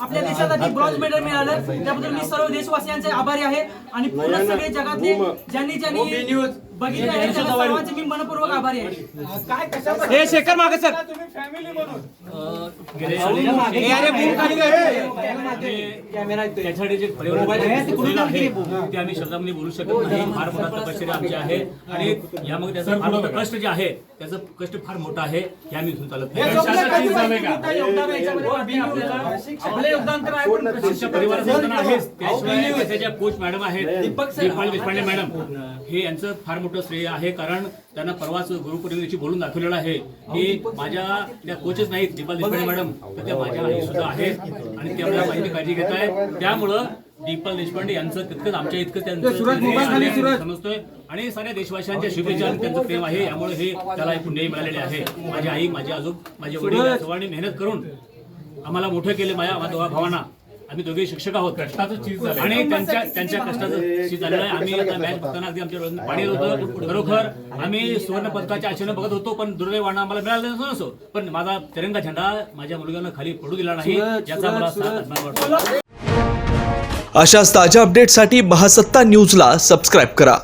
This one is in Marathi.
आपल्या देशाला ब्रॉन्झ मेडल मिळालं त्याबद्दल मी सर्व देशवासियांचे आभारी आहे. आणि पूर्ण सगळे जगातले ज्यांनी ज्यांनी बघितलं आहे त्या सर्वांचे मी मनपूर्वक आभारी आहे. हे शेखर मागे सर. त्याच्यासाठी जे पर्यावरण दिलेलं आहे ते आम्ही शब्दामध्ये बोलू शकत नाही फार मोठा तपश्चर्या आमची आहे आणि यामध्ये त्याचं फार मोठं कष्ट जे आहे त्याचं कष्ट फार मोठं आहे हे आम्ही इथून चालत नाही मोठं योगदान आहे याच्यामध्ये वाटते आपल्याला. आपलं योगदान तर आहे. पण आमच्या परिवाराचं योगदान आहेच त्याशिवाय त्याच्या कोच मॅडम आहेत दीपाली देशपांडे मॅडम हे यांचं फार मोठं श्रेय आहे कारण त्यांना परवाच गुरुपौर्णिमेची बोलून दाखवलेलं आहे की माझ्या त्या कोचच नाहीत दीपाली देशपांडे मॅडम तर त्या माझ्या आई सुद्धा आहेत आणि ते आपल्या माझी काळजी घेत आहे त्यामुळं दीपल देशपांडे यांचं तितकंच आमच्या इतकं त्यांचं समजतोय. आणि साऱ्या देशवासियांच्या शुभेच्छा त्यांचं प्रेम आहे यामुळे हे त्याला एक पुण्यही मिळालेले आहे. माझी आई माझे आजोब माझे वडील सर्वांनी मेहनत करून आम्हाला मोठं केले माझ्या माझ्या दोघा भावांना. आम्ही दोघे शिक्षक आहोत. कष्टाचं चीज आणि त्यांच्या त्यांच्या कष्टाचं चीज झालेलं आहे. आम्ही आता मॅच बघताना अगदी आमच्या डोळ्यातून पाणी होतं खरोखर आम्ही सुवर्ण पदकाच्या आशेनं बघत होतो पण दुर्दैवानं आम्हाला मिळालं नसो नसो पण माझा तिरंगा झेंडा माझ्या मुलग्यानं खाली पडू दिला नाही याचा मला साथ अभिमान वाटतो. अशाच ताज्या अपडेटसाठी महासत्ता न्यूजला सबस्क्राईब करा.